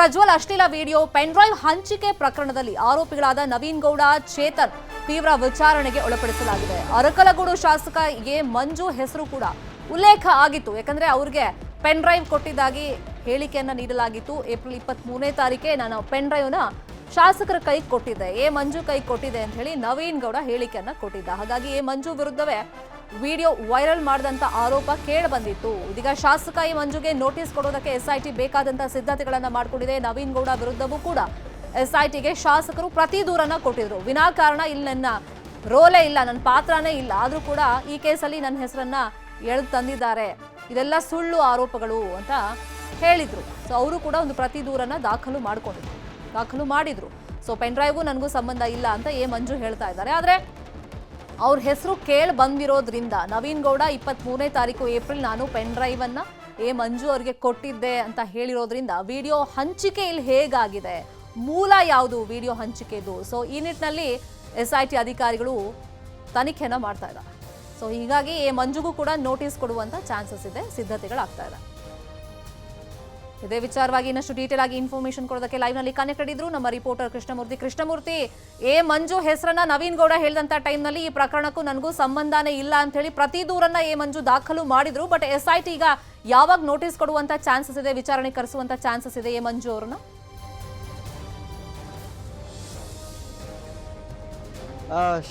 ಪ್ರಜ್ವಲ್ ಅಶ್ಲೀಲ video pen drive ಹಂಚಿಕೆ ಪ್ರಕರಣದಲ್ಲಿ ಆರೋಪಿಗಳಾದ ನವೀನ್ ಗೌಡ, ಚೇತನ್ ತೀವ್ರ ವಿಚಾರಣೆಗೆ ಒಳಪಡಿಸಲಾಗಿದೆ. ಅರಕಲಗೂಡು ಶಾಸಕ ಎ. ಮಂಜು ಹೆಸರು ಕೂಡ ಉಲ್ಲೇಖ ಆಗಿತ್ತು. ಯಾಕಂದ್ರೆ ಅವ್ರಿಗೆ ಪೆನ್ ಡ್ರೈವ್ ಕೊಟ್ಟಿದ್ದಾಗಿ ಹೇಳಿಕೆಯನ್ನ ನೀಡಲಾಗಿತ್ತು. ಏಪ್ರಿಲ್ ಇಪ್ಪತ್ತ್ ಮೂರನೇ ತಾರೀಕೆ ನಾನು ಪೆನ್ ಡ್ರೈವ್ನ ಶಾಸಕರ ಕೈ ಕೊಟ್ಟಿದ್ದೆ. ಎ. ಮಂಜು ಕೈ ಕೊಟ್ಟಿದೆ ಅಂತ ಹೇಳಿ ನವೀನ್ ಗೌಡ ಹೇಳಿಕೆಯನ್ನ ಕೊಟ್ಟಿದ್ದ. ಹಾಗಾಗಿ ಎ. ಮಂಜು ವಿರುದ್ಧವೇ ವಿಡಿಯೋ ವೈರಲ್ ಮಾಡಿದಂತ ಆರೋಪ ಕೇಳಿ ಬಂದಿತ್ತು. ಇದೀಗ ಶಾಸಕ ಈ ಮಂಜುಗೆ ನೋಟಿಸ್ ಕೊಡೋದಕ್ಕೆ ಎಸ್ಐಟಿ ಬೇಕಾದಂತ ಸಿದ್ಧತೆಗಳನ್ನ ಮಾಡಿಕೊಂಡಿದೆ. ನವೀನ್ ಗೌಡ ವಿರುದ್ಧವೂ ಕೂಡ ಎಸ್ಐಟಿಗೆ ಶಾಸಕರು ಪ್ರತಿ ದೂರನ್ನ ಕೊಟ್ಟಿದ್ರು. ವಿನಾಕಾರಣ ಇಲ್ಲಿ, ನನ್ನ ರೋಲೇ ಇಲ್ಲ, ನನ್ನ ಪಾತ್ರನೇ ಇಲ್ಲ. ಆದ್ರೂ ಕೂಡ ಈ ಕೇಸಲ್ಲಿ ನನ್ನ ಹೆಸರನ್ನ ಎಳೆದು ತಂದಿದ್ದಾರೆ. ಇದೆಲ್ಲ ಸುಳ್ಳು ಆರೋಪಗಳು ಅಂತ ಹೇಳಿದ್ರು. ಸೊ ಅವರು ಕೂಡ ಒಂದು ಪ್ರತಿ ದೂರನ್ನ ದಾಖಲು ಮಾಡಿಕೊಂಡಿದ್ರು. ದಾಖಲು ಮಾಡಿದ್ರು. ಸೊ ಪೆನ್ ಡ್ರೈವ್ಗೂ ನನಗೂ ಸಂಬಂಧ ಇಲ್ಲ ಅಂತ ಎ ಮಂಜು ಹೇಳ್ತಾ ಇದ್ದಾರೆ. ಆದ್ರೆ ಅವ್ರ ಹೆಸರು ಕೇಳಿ ಬಂದಿರೋದ್ರಿಂದ ನವೀನ್ ಗೌಡ ಇಪ್ಪತ್ತ್ ಮೂರನೇ ತಾರೀಕು ಏಪ್ರಿಲ್ ನಾನು ಪೆನ್ ಡ್ರೈವ್ ಅನ್ನ ಎ ಮಂಜು ಅವರಿಗೆ ಕೊಟ್ಟಿದ್ದೆ ಅಂತ ಹೇಳಿರೋದ್ರಿಂದ ವಿಡಿಯೋ ಹಂಚಿಕೆ ಇಲ್ಲಿ ಹೇಗಾಗಿದೆ? ಮೂಲ ಯಾವುದು ವಿಡಿಯೋ ಹಂಚಿಕೆದು? ಸೊ ಈ ನಿಟ್ಟಿನಲ್ಲಿ ಎಸ್ ಐ ಟಿ ಅಧಿಕಾರಿಗಳು ತನಿಖೆನ ಮಾಡ್ತಾ ಇದ್ದಾರೆ. ಸೊ ಹೀಗಾಗಿ ಎ ಮಂಜುಗೂ ಕೂಡ ನೋಟಿಸ್ ಕೊಡುವಂತ ಚಾನ್ಸಸ್ ಇದೆ, ಸಿದ್ಧತೆಗಳಾಗ್ತಾ ಇದೆ. ಇದೇ ವಿಚಾರವಾಗಿ ಇನ್ನಷ್ಟು ಡೀಟೇಲ್ ಆಗಿ ಇನ್ಫಾರ್ಮೇಶನ್ ಕೊಡೋದಕ್ಕೆ ಲೈವ್ನಲ್ಲಿ ಕನೆಕ್ಟೆಡ್ ಇದ್ರು ನಮ್ಮ ರಿಪೋರ್ಟರ್ ಕೃಷ್ಣಮೂರ್ತಿ. ಕೃಷ್ಣಮೂರ್ತಿ, ಎ ಮಂಜು ಹೆಸರನ್ನ ನವೀನ್ ಗೌಡ ಹೇಳಿದಂತ ಟೈಮ್ನಲ್ಲಿ ಈ ಪ್ರಕರಣಕ್ಕೂ ನನಗೂ ಸಂಬಂಧನೇ ಇಲ್ಲ ಅಂತ ಹೇಳಿ ಪ್ರತಿ ದೂರನ್ನ ಎ ಮಂಜು ದಾಖಲು ಮಾಡಿದ್ರು. ಬಟ್ ಎಸ್ ಈಗ ಯಾವಾಗ ನೋಟಿಸ್ ಕೊಡುವಂತ ಚಾನ್ಸಸ್ ಇದೆ, ವಿಚಾರಣೆ ಕರೆಸುವಂತ ಚಾನ್ಸಸ್ ಇದೆ ಎ ಮಂಜು ಅವ್ರನ್ನ?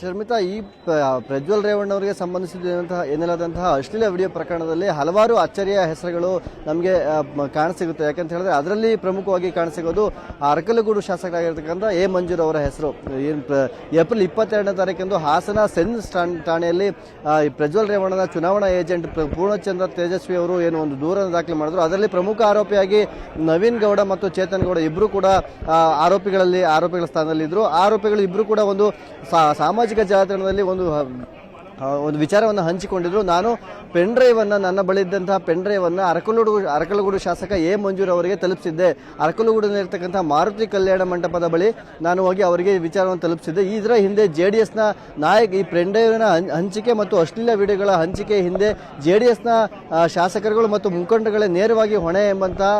ಶರ್ಮಿತಾ, ಈ ಪ್ರಜ್ವಲ್ ರೇವಣ್ಣ ಅವರಿಗೆ ಸಂಬಂಧಿಸಿದಂತಹ ಎನ್ನಲಾದಂತಹ ಅಶ್ಲೀಲ ವಿಡಿಯೋ ಪ್ರಕರಣದಲ್ಲಿ ಹಲವಾರು ಅಚ್ಚರಿಯ ಹೆಸರುಗಳು ನಮಗೆ ಕಾಣಸಿಗುತ್ತೆ. ಯಾಕಂತ ಹೇಳಿದ್ರೆ ಅದರಲ್ಲಿ ಪ್ರಮುಖವಾಗಿ ಕಾಣಸಿಗೋದು ಅರಕಲಗೂಡು ಶಾಸಕರಾಗಿರ್ತಕ್ಕಂಥ ಎ. ಮಂಜೂರ್ ಅವರ ಹೆಸರು. ಏಪ್ರಿಲ್ ಇಪ್ಪತ್ತೆರಡನೇ ತಾರೀಕಂದು ಹಾಸನ ಸೆನ್ಸ್ ಠಾಣ್- ಠಾಣೆಯಲ್ಲಿ ಪ್ರಜ್ವಲ್ ರೇವಣ್ಣನ ಚುನಾವಣಾ ಏಜೆಂಟ್ ಪೂರ್ಣಚಂದ್ರ ತೇಜಸ್ವಿ ಅವರು ಏನು ಒಂದು ದೂರನ್ನು ದಾಖಲೆ ಮಾಡಿದ್ರು. ಅದರಲ್ಲಿ ಪ್ರಮುಖ ಆರೋಪಿಯಾಗಿ ನವೀನ್ ಗೌಡ ಮತ್ತು ಚೇತನ್ ಗೌಡ ಇಬ್ಬರು ಕೂಡ ಆರೋಪಿಗಳಲ್ಲಿ, ಆರೋಪಿಗಳ ಸ್ಥಾನದಲ್ಲಿದ್ದರು ಆರೋಪಿಗಳು ಇಬ್ಬರು ಕೂಡ ಒಂದು ಸಾಮಾಜಿಕ ಜಾಲತಾಣದಲ್ಲಿ ಒಂದು ಒಂದು ವಿಚಾರವನ್ನು ಹಂಚಿಕೊಂಡಿದ್ರು. ನಾನು ಪೆನ್ ಡ್ರೈವನ್ನು ನನ್ನ ಬಳಿ ಇದ್ದಂತಹ ಪೆನ್ ಡ್ರೈವ್ ಅನ್ನ ಅರಕಲಗೂಡು ಅರಕಲಗೂಡು ಶಾಸಕ ಎ ಮಂಜೂರ್ ಅವರಿಗೆ ತಲುಪಿಸಿದ್ದೆ. ಅರಕಲಗೂಡಿನಲ್ಲಿರ್ತಕ್ಕಂಥ ಮಾರುತಿ ಕಲ್ಯಾಣ ಮಂಟಪದ ಬಳಿ ನಾನು ಹೋಗಿ ಅವರಿಗೆ ವಿಚಾರವನ್ನು ತಲುಪಿಸಿದ್ದೆ. ಇದರ ಹಿಂದೆ ಜೆ ಡಿ ಎಸ್ನ ನಾಯಕ, ಈ ಪೆನ್ ಡ್ರೈವ್ನ ಹಂಚಿಕೆ ಮತ್ತು ಅಶ್ಲೀಲ ವಿಡಿಯೋಗಳ ಹಂಚಿಕೆ ಹಿಂದೆ ಜೆ ಡಿ ಎಸ್ನ ಶಾಸಕರುಗಳು ಮತ್ತು ಮುಖಂಡಗಳೇ ನೇರವಾಗಿ ಹೊಣೆ ಎಂಬಂತಹ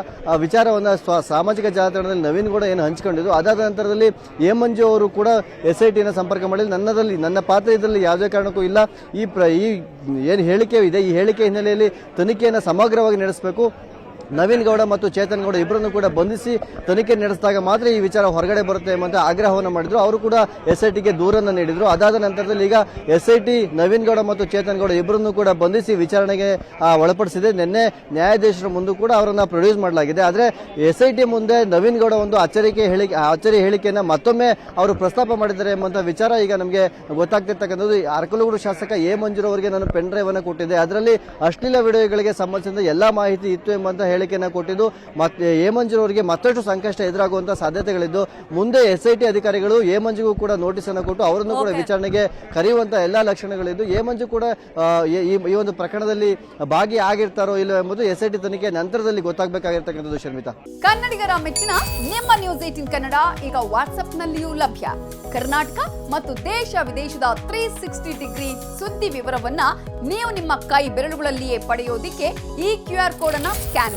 ವಿಚಾರವನ್ನು ವಿಚಾರವನ್ನ ಸ್ವ, ಸಾಮಾಜಿಕ ಜಾಲತಾಣದಲ್ಲಿ ನವೀನ್ ಕೂಡ ಏನು ಹಂಚಿಕೊಂಡಿದ್ದು. ಅದಾದ ನಂತರದಲ್ಲಿ ಎ ಮಂಜು ಅವರು ಕೂಡ ಎಸ್ ಐ ಟಿನ ಸಂಪರ್ಕ ಮಾಡಿ ನನ್ನದಲ್ಲಿ ನನ್ನ ಪಾತ್ರ ಇದರಲ್ಲಿ ಯಾವುದೇ ಕಾರಣಕ್ಕೂ ಇಲ್ಲ. ಈ ಪ್ರ ಈ ಏನು ಹೇಳಿಕೆ ಇದೆ ಈ ಹೇಳಿಕೆ ಹಿನ್ನೆಲೆಯಲ್ಲಿ ತನಿಖೆಯನ್ನು ಸಮಗ್ರವಾಗಿ ನಡೆಸಬೇಕು. ನವೀನ್ ಗೌಡ ಮತ್ತು ಚೇತನ್ ಗೌಡ ಇಬ್ಬರನ್ನು ಕೂಡ ಬಂಧಿಸಿ ತನಿಖೆ ನಡೆಸಿದಾಗ ಮಾತ್ರ ಈ ವಿಚಾರ ಹೊರಗಡೆ ಬರುತ್ತೆ ಎಂಬಂತ ಆಗ್ರಹವನ್ನು ಮಾಡಿದ್ರು. ಅವರು ಕೂಡ ಎಸ್ ಐ ಟಿಗೆ ದೂರನ್ನು ನೀಡಿದ್ರು. ಅದಾದ ನಂತರದಲ್ಲಿ ಈಗ S I T Naveen Gowda ಮತ್ತು ಚೇತನ್ ಗೌಡ ಇಬ್ಬರನ್ನು ಕೂಡ ಬಂಧಿಸಿ ವಿಚಾರಣೆಗೆ ಒಳಪಡಿಸಿದೆ. ನಿನ್ನೆ ನ್ಯಾಯಾಧೀಶರ ಮುಂದೆ ಕೂಡ ಅವರನ್ನು ಪ್ರೊಡ್ಯೂಸ್ ಮಾಡಲಾಗಿದೆ. ಆದರೆ ಎಸ್ ಐ ಟಿ ಮುಂದೆ ನವೀನ್ ಗೌಡ ಒಂದು ಅಚ್ಚರಿಕೆ ಹೇಳಿಕೆ ಅಚ್ಚರಿ ಹೇಳಿಕೆಯನ್ನ ಮತ್ತೊಮ್ಮೆ ಅವರು ಪ್ರಸ್ತಾಪ ಮಾಡಿದ್ದಾರೆ ಎಂಬಂತ ವಿಚಾರ ಈಗ ನಮಗೆ ಗೊತ್ತಾಗ್ತಿರ್ತಕ್ಕಂಥದ್ದು. ಅರಕಲಗೂಡು ಶಾಸಕ ಎ ಮಂಜೂರ್ ಅವರಿಗೆ ನಾನು ಪೆನ್ ಡ್ರೈವ್ ಅನ್ನು ಕೊಟ್ಟಿದ್ದೆ. ಅದರಲ್ಲಿ ಅಶ್ಲೀಲ ವಿಡಿಯೋಗಳಿಗೆ ಸಂಬಂಧಿಸಿದ ಎಲ್ಲಾ ಮಾಹಿತಿ ಇತ್ತು ಎಂಬಂತ ಹೇಳಿಕೆಯನ್ನ ಕೊಟ್ಟಿದ್ದು. ಮತ್ತೆ ಎ ಮತ್ತಷ್ಟು ಸಂಕಷ್ಟ ಎದುರಾಗುವಂತ ಸಾಧ್ಯತೆಗಳಿದ್ದು ಮುಂದೆ ಎಸ್ ಐ ಟಿ ಅಧಿಕಾರಿಗಳು ಎ ಮಂಜುಗೂ ಕೂಡ ನೋಟಿಸ್ ಅನ್ನು ಕೊಟ್ಟು ಅವರನ್ನು ಕೂಡ ವಿಚಾರಣೆಗೆ ಕರೆಯುವಂತಹ ಎಲ್ಲಾ ಲಕ್ಷಣಗಳಿದ್ದು ಎ ಮಂಜು ಕೂಡ ಈ- ಒಂದು ಪ್ರಕರಣದಲ್ಲಿ ಭಾಗಿಯಾಗಿರ್ತಾರೋ ಇಲ್ಲೋ ಎಂಬುದು ಎಸ್ ಐ ಟಿ ತನಿಖೆ ನಂತರದಲ್ಲಿ ಗೊತ್ತಾಗಬೇಕಾಗಿರ್ತಕ್ಕಂಥದ್ದು ಶರ್ಮಿತಾ. ಕನ್ನಡಿಗರ ಮೆಚ್ಚಿನ ನಿಮ್ಮ ನ್ಯೂಸ್ ಏಟಿನ್ ಕನ್ನಡ ಈಗ ವಾಟ್ಸ್ಆಪ್ನಲ್ಲಿಯೂ ಲಭ್ಯ. ಕರ್ನಾಟಕ ಮತ್ತು ದೇಶ ವಿದೇಶದ ತ್ರೀ ಸಿಕ್ಸ್ಟಿ ಡಿಗ್ರಿ ಸುದ್ದಿ ವಿವರವನ್ನ ನೀವು ನಿಮ್ಮ ಕೈ ಬೆರಳುಗಳಲ್ಲಿಯೇ ಪಡೆಯೋದಿಕ್ಕೆ ಈ ಕ್ಯೂ ಆರ್ ಕೋಡ್ ಅನ್ನ ಸ್ಕ್ಯಾನ್